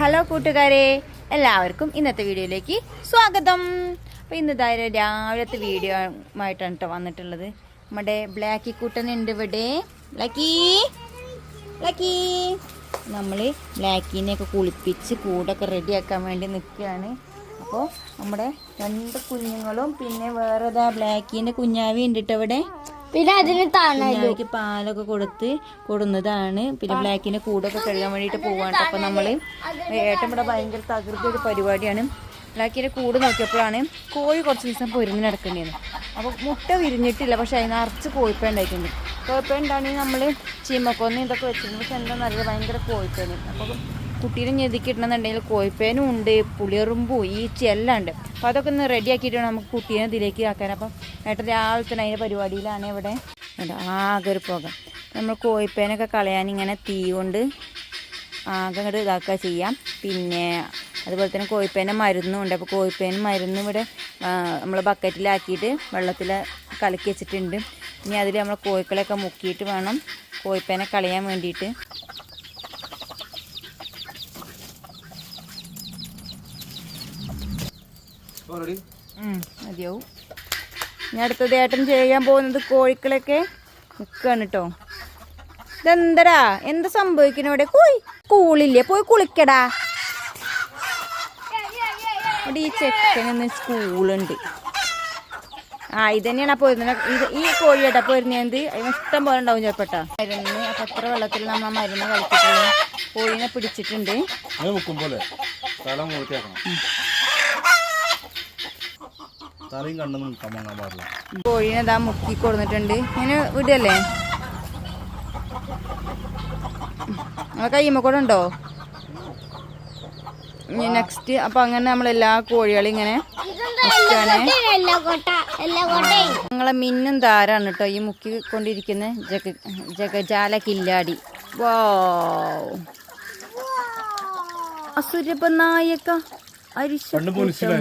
Hello കൂട്ടുകാരെ എല്ലാവർക്കും ഇന്നത്തെ വീഡിയോയിലേക്ക് സ്വാഗതം. അപ്പോൾ ഇന്ന് ഇതായ രാവിലത്തെ വീഡിയോ ആയിട്ടാണ് കേട്ടോ വന്നിട്ടുള്ളത്. നമ്മുടെ ബ്ലാക്കി കൂട്ടനുണ്ട് ഇവിടെ. ലക്കി ലക്കി നമ്മൾ ബ്ലാക്കിനെയൊക്കെ കുളിപ്പിച്ച് കൂടൊക്കെ റെഡിയാക്കാൻ വേണ്ടി നിൽക്കുകയാണ് അപ്പോൾ നമ്മുടെ രണ്ട് കുഞ്ഞുങ്ങളും പിന്നെ വേറെ ഇതാ ബ്ലാക്കിന്റെ കുഞ്ഞാവി ഉണ്ട് കേട്ടോ ഇവിടെ. പിന്നെ അതിന് കുഞ്ഞാവിക്ക് പാലൊക്കെ കൊടുത്ത് കൊടുന്നതാണ്. പിന്നെ ബ്ലാക്കിന്റെ കൂടൊക്കെ കഴുകാൻ വേണ്ടിയിട്ട് പോവാണ്. അപ്പൊ നമ്മൾ ഏട്ടൻ ഇവിടെ ഭയങ്കര തകൃതി ഒരു പരിപാടിയാണ്. ബ്ലാക്കിന്റെ കൂട് നോക്കിയപ്പോഴാണ് കോഴി കുറച്ച് ദിവസം പൊരിഞ്ഞ് നടക്കേണ്ടിയിരുന്നു അപ്പൊ മുട്ട വിരിഞ്ഞിട്ടില്ല പക്ഷെ അതിന് അറച്ച് കോഴിപ്പ ഉണ്ടായിട്ടുണ്ട്. നമ്മൾ ചീമക്കൊന്നും ഇതൊക്കെ വെച്ചിട്ടുണ്ട്. പക്ഷെ എന്താ നല്ല ഭയങ്കര കോഴിപ്പേന് അപ്പൊ കുട്ടീനെ ഞെതിക്കിട്ടണമെന്നുണ്ടെങ്കിൽ കോഴിപ്പേനും ഉണ്ട് പുളിയറുമ്പും ഈച്ച എല്ലാം ഉണ്ട്. അപ്പോൾ അതൊക്കെ ഒന്ന് റെഡി ആക്കിയിട്ട് വേണം നമുക്ക് കുട്ടീനെ ഇതിലേക്ക് ആക്കാൻ. അപ്പം ഏട്ടൻ രാവിലെ തന്നെ അതിന്റെ പരിപാടിയിലാണ് ഇവിടെ. ആകെ ഒരു പുക. നമ്മൾ കോഴിപ്പേനൊക്കെ കളയാൻ ഇങ്ങനെ തീ കൊണ്ട് ആകെ അങ്ങോട്ട് ഇതാക്കുക ചെയ്യാം. പിന്നെ അതുപോലെ തന്നെ കോഴിപ്പേന മരുന്നും ഉണ്ട്. അപ്പോൾ കോഴിപ്പേന മരുന്ന് ഇവിടെ നമ്മൾ ബക്കറ്റിലാക്കിയിട്ട് വെള്ളത്തിൽ കലക്കി വെച്ചിട്ടുണ്ട്. ഇനി അതിൽ നമ്മൾ കോഴിക്കളെയൊക്കെ മുക്കിയിട്ട് വേണം കോഴിപ്പേനെ കളയാൻ വേണ്ടിയിട്ട്. മതിയാവും. ഇനി അടുത്തത് ഏട്ടൻ ചെയ്യാൻ പോകുന്നത് കോഴിക്കളൊക്കെ നിൽക്കുകയാണ് കേട്ടോ ഇതെന്തടാ? എന്താ സംഭവിക്കണ ഇവിടെ? പോയി സ്കൂളില്ലേ? പോയി കുളിക്കടാ. ഇവിടെ ഈ ചെക്കനൊന്ന് സ്കൂളുണ്ട്. ആ ഇതന്നെയാണ് അപ്പോൾ ഇത് ഈ കോഴിയാട്ടാ പോരുന്നത് അതിന് ഇഷ്ടം പോലെ ഉണ്ടാവും ചിലപ്പോട്ടാ. മരുന്ന് അപ്പം എത്ര വെള്ളത്തിൽ നമ്മൾ മരുന്ന് കളിച്ചിട്ടുള്ളൂ കോഴീനെ പിടിച്ചിട്ടുണ്ട്. മൂട്ടിയാക്കണം തലയും കണ്ണൊന്നും മുക്കാൻ വാങ്ങാൻ പാടില്ല. കോഴിനെ ഇതാ മുക്കി കൊടുത്തിട്ടുണ്ട് ഇങ്ങനെ വിടല്ലേ? നിങ്ങളെ കയ്യുമ്മ കൂടെ ഉണ്ടോ? ഇനി നെക്സ്റ്റ് അപ്പൊ അങ്ങനെ നമ്മളെല്ലാ കോഴികളും ഇങ്ങനെ നിങ്ങളെ എല്ലാ മിന്നും താരാണ് കേട്ടോ ഈ മുക്കി കൊണ്ടിരിക്കുന്ന. ജഗ ജഗജാല കില്ലാടി. വോ അസുരപ്പ നായക കണ്ണ് പൊളിച്ചില്ലേ?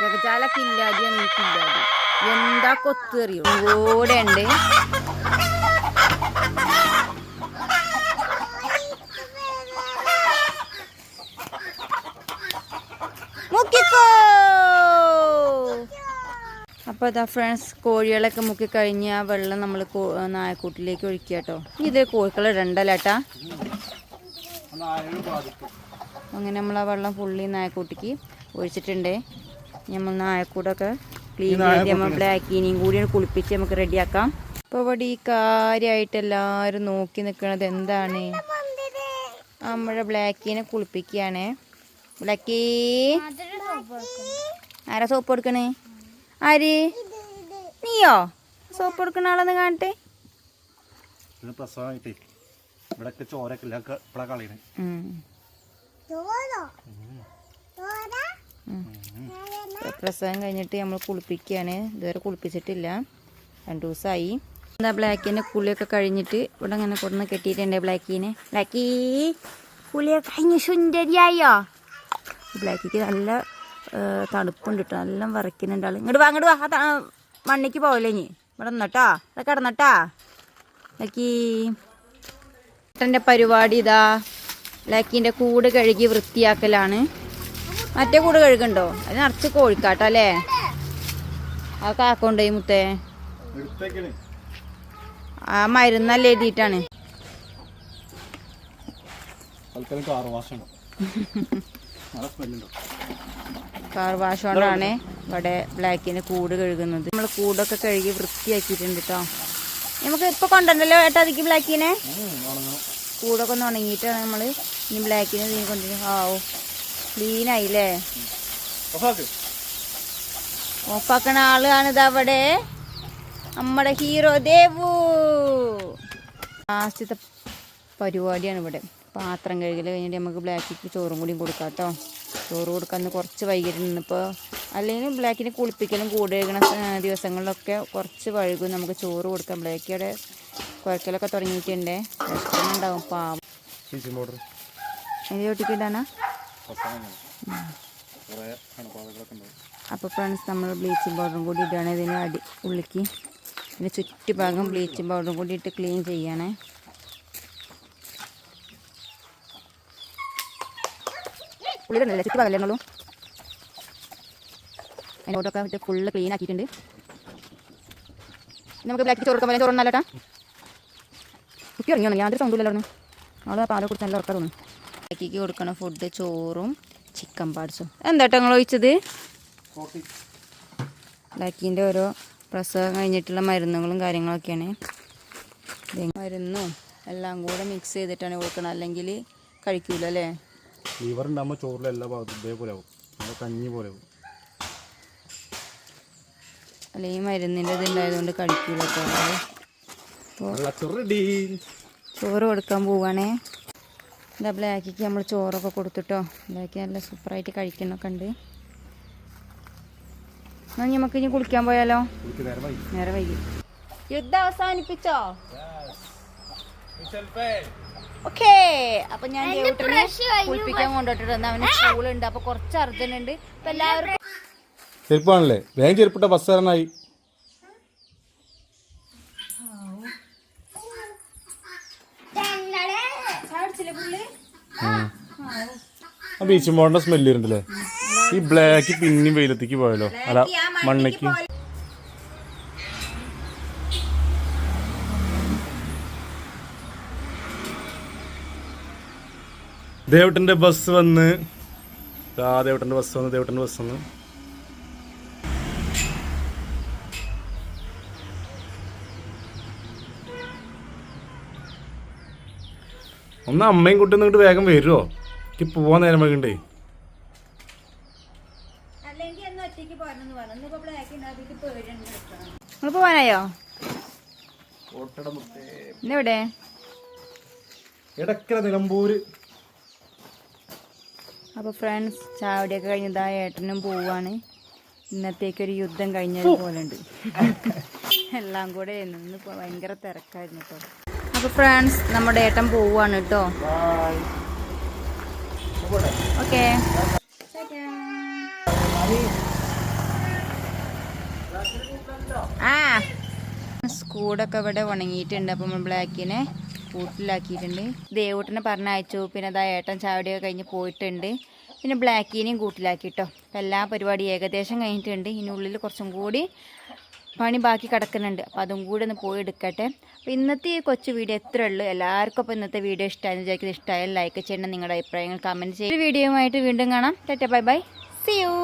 ജഗജാല കില്ലാടിയാണ് ഈ കില്ലാടി എന്താ കൊത്തേറിയോ ഓടെ ഉണ്ട് അപ്പോൾ അതാ ഫ്രണ്ട്സ് കോഴികളൊക്കെ മുക്കി കഴിഞ്ഞ് വെള്ളം നമ്മൾ നായക്കൂട്ടിലേക്ക് ഒഴിക്കുക കേട്ടോ ഇത് കോഴികൾ ഇടണ്ടല്ലേട്ടാ അങ്ങനെ നമ്മൾ ആ വെള്ളം ഫുള്ളി നായക്കൂട്ടിക്ക് ഒഴിച്ചിട്ടുണ്ട്. നമ്മൾ നായക്കൂടൊക്കെ ക്ലീൻ ചെയ്ത് നമ്മൾ ബ്ലാക്കിനെയും കൂടി കുളിപ്പിച്ച് നമുക്ക് റെഡിയാക്കാം ഇപ്പൊ ഇവിടെ ഈ കാര്യമായിട്ട് എല്ലാവരും നോക്കി നിൽക്കുന്നത് എന്താണ്? നമ്മുടെ ബ്ലാക്കിനെ കുളിപ്പിക്കുകയാണ്. ബ്ലാക്കി ആരാ സോപ്പ് കൊടുക്കണേ ആര്? നീയോ? സോപ്പ് കൊടുക്കണ ആളെന്ന് കാണട്ടെ. പ്രസവമായിട്ടേ. ഇവിടെയൊക്കെ ചോരൊക്കെ ഇല്ല ഇവിടെ കളയണേ. പ്രസവം കഴിഞ്ഞിട്ട് നമ്മൾ കുളിപ്പിക്കുകയാണ് ഇതുവരെ കുളിപ്പിച്ചിട്ടില്ല. രണ്ടു ദിവസമായി എന്താ ബ്ലാക്കിന്റെ കുളിയൊക്കെ കഴിഞ്ഞിട്ട് ഇവിടെ അങ്ങനെ കൊടുന്ന് കെട്ടിയിട്ടുണ്ട് ബ്ലാക്കിനെ. ബ്ലാക്കി കുളിയൊക്കെ കഴിഞ്ഞ് സുന്ദരിയായോ? ബ്ലാക്കിക്ക് നല്ല തണുപ്പുണ്ട് കേട്ടോ നല്ല വിറയ്ക്കുന്നുണ്ട് ആൾ ഇങ്ങോട്ട് വാ ഇങ്ങോട്ട് വാ. ആ മണ്ണിക്ക് പോവല്ലേ ഇനി? ഇവിടെ നിന്നട്ടോ. ഇവിടെ കിടന്നട്ടാ. ബ്ലാക്കി. ഏട്ടന്റെ പരിപാടി ഇതാ. ബ്ലാക്കിന്റെ കൂട് കഴുകി വൃത്തിയാക്കലാണ്. മറ്റേ കൂട് കഴുകണ്ടോ അത് നിറച്ച് കോഴിക്കാട്ടോ അല്ലേ? ആ കാക്കോണ്ടേ മുത്തേ? ആ മരുന്നല്ല എഴുതിയിട്ടാണ്. കാർ വാഷ് കൊണ്ടാണ് ഇവിടെ ബ്ലാക്കിന് കൂട് കഴുകുന്നത്. നമ്മൾ കൂടൊക്കെ കഴുകി വൃത്തിയാക്കിയിട്ടുണ്ട് കേട്ടോ നമുക്ക് ഇപ്പൊ കൊണ്ടുണ്ടല്ലോ ഏട്ടാ അതിക്ക് ബ്ലാക്കിനെ കൂടൊക്കെ ഒന്ന് ഉണങ്ങിയിട്ടാണ് നമ്മൾ ഇനി ബ്ലാക്കിനെ നീ കൊണ്ടുവരും ആവോ ക്ലീനായില്ലേ ഓഫാക്ക്. ഓഫാക്കണ ആളാണ് ഇത് അവിടെ നമ്മുടെ ഹീറോ ദേവു. ലാസ്റ്റത്തെ പരിപാടിയാണ് ഇവിടെ. പാത്രം കഴുകൽ കഴിഞ്ഞിട്ട് നമുക്ക് ബ്ലാക്കിക്ക് ചോറും കൂടിയും കൊടുക്കാം കേട്ടോ. ചോറ് കൊടുക്കാൻ കുറച്ച് വൈകിട്ടുണ്ട്. ഇപ്പോൾ അല്ലെങ്കിൽ ബ്ലാക്കിനെ കുളിപ്പിക്കലും കൂടെ കഴുകണ ദിവസങ്ങളിലൊക്കെ കുറച്ച് വഴുകും നമുക്ക് ചോറ് കൊടുക്കാം. ബ്ലാക്കിയുടെ കുഴക്കലൊക്കെ തുടങ്ങിയിട്ടുണ്ട്. വിഷമമുണ്ടാവും പാവം. അണുപാതകളൊക്കെ അപ്പോൾ ഫ്രണ്ട്സ് നമ്മൾ ബ്ലീച്ചിങ് പൗഡറും കൂടി ഇടുകയാണ് ഇതിന് അടി ഉള്ളിക്ക്. പിന്നെ ചുറ്റുഭാഗം ബ്ലീച്ചിങ് പൗഡറും കൂടി ഇട്ട് ക്ലീൻ ചെയ്യണേ. ഉള്ളിലല്ലേ ചുറ്റുഭാഗല്ലേ ഉള്ളൂ അതിന്റെ ഓട്ടൊക്കെ ഇട്ട് ഫുള്ള് ക്ലീൻ ആക്കിയിട്ടുണ്ട്. നമുക്ക് ബ്ലാക്ക് ചോറ് കൊടുക്കാൻ ചോറ് നല്ലട്ടാ കുട്ടി ഇറങ്ങിയോ യാതൊരു സൗണ്ടും ഇല്ലല്ലോ ആ പാല കുടിച്ച് നല്ല ഉറക്കം തോന്നുന്നു. അക്കിക്ക് കൊടുക്കണ ഫുഡ് ചോറും ചിക്കൻ പാർട്സും എന്താട്ടോ നിങ്ങൾ ഒഴിച്ചത്? ഡാക്കിന്റെ ഓരോ പ്രസവം കഴിഞ്ഞിട്ടുള്ള മരുന്നുകളും കാര്യങ്ങളൊക്കെയാണ്. മരുന്നും എല്ലാം കൂടെ മിക്സ് ചെയ്തിട്ടാണ് കൊടുക്കണം അല്ലെങ്കിൽ കഴിക്കൂല അല്ലേ? ലിവർ ഉണ്ടാകുമ്പോൾ ചോറിലെ എല്ലാ ഭാഗത്തും ഇതേപോലെ ആവും. നല്ല കഞ്ഞി പോലെ ആവും. അല്ലെങ്കിൽ മരുന്നിന്റെ ഇതുണ്ടായതുകൊണ്ട് കഴിക്കൂല കേട്ടോ. റെഡി ചോറ് കൊടുക്കാൻ പോവാണേ. എന്താ ബ്ലാക്കിക്ക് നമ്മൾ ചോറൊക്കെ കൊടുത്തിട്ടോ. ബ്ലാക്ക് നല്ല സൂപ്പറായിട്ട് കഴിക്കുന്നൊക്കെ ഉണ്ട്. എന്നാൽ നമുക്ക് ഇനി കുളിക്കാൻ പോയാലോ? നേരം വൈകി. നേരെ വൈകി. യുദ്ധം അവസാനിപ്പിച്ചോ? ഓക്കേ. അപ്പൊ ഞാൻ ദേവൂട്ടനെ കുളിപ്പിക്കാൻ കൊണ്ടുപോയിട്ടുണ്ട് അവന് സ്കൂളുണ്ട് അപ്പൊ കുറച്ച് അർജന്റ് ഉണ്ട് അപ്പൊ എല്ലാവർക്കും ചെരുപ്പാണല്ലേ? വേഗം ചെരുപ്പിട്ട ബസ് തരാനായി ആ ബീച്ചും പോകേണ്ട സ്മെല്ല് വരുന്നുണ്ടല്ലേ ഈ ബ്ലാക്ക് പിന്നെയും വെയിലത്തേക്ക് പോയല്ലോ. അല്ല മണ്ണയ്ക്ക്. ദേവട്ടന്റെ ബസ് വന്ന്. ആ ദേവട്ടന്റെ ബസ് വന്ന് ദേവട്ടന്റെ ബസ് വന്ന്. ഒന്ന് അമ്മയും കുട്ടി ഇങ്ങോട്ട് വേഗം വരുമോ എനിക്ക് പോവാൻ നേരം വൈകണ്ടേ? നിങ്ങൾ പോവാനായോ? ഇന്നെവിടെ? ഇടക്കര നിലമ്പൂര്. അപ്പോൾ ഫ്രണ്ട്സ് ചാവടിയൊക്കെ കഴിഞ്ഞതാ ഏട്ടനും പോവാണ്. ഇന്നത്തേക്ക് ഒരു യുദ്ധം കഴിഞ്ഞതുപോലെ ഉണ്ട് എല്ലാം കൂടെ നിന്ന് ഭയങ്കര തിരക്കായിരുന്നു കേട്ടോ. അപ്പോൾ ഫ്രണ്ട്സ് നമ്മുടെ ഏട്ടൻ പോവാണ് കേട്ടോ. ഓക്കെ. ആ. സ്കൂടൊക്കെ ഇവിടെ ഉണങ്ങിയിട്ടുണ്ട് അപ്പം നമ്മൾ ബ്ലാക്കിനെ കൂട്ടിലാക്കിയിട്ടുണ്ട്. ദേവൂട്ടിനെ പറഞ്ഞയച്ചു പിന്നെ അതാ ഏട്ടൻ ചാവടിയൊക്കെ കഴിഞ്ഞ് പോയിട്ടുണ്ട്. പിന്നെ ബ്ലാക്കിനെയും കൂട്ടിലാക്കി കേട്ടോ അപ്പം എല്ലാ പരിപാടിയും ഏകദേശം കഴിഞ്ഞിട്ടുണ്ട്. ഇനി ഉള്ളിൽ കുറച്ചും കൂടി പണി ബാക്കി കിടക്കുന്നുണ്ട്. അപ്പോൾ അതും കൂടെ ഒന്ന് പോയി എടുക്കട്ടെ. അപ്പോൾ ഇന്നത്തെ ഈ കൊച്ചു വീഡിയോ എത്ര ഉള്ളൂ. എല്ലാവർക്കും അപ്പോൾ ഇന്നത്തെ വീഡിയോ ഇഷ്ടമായെന്ന് വിചാരിക്കുന്നത് ഇഷ്ടമായാലും ലൈക്ക് ചെയ്യണം. നിങ്ങളുടെ അഭിപ്രായങ്ങൾ കമന്റ് ചെയ്യും വീഡിയോയുമായിട്ട് വീണ്ടും കാണാം. Tata bye bye see you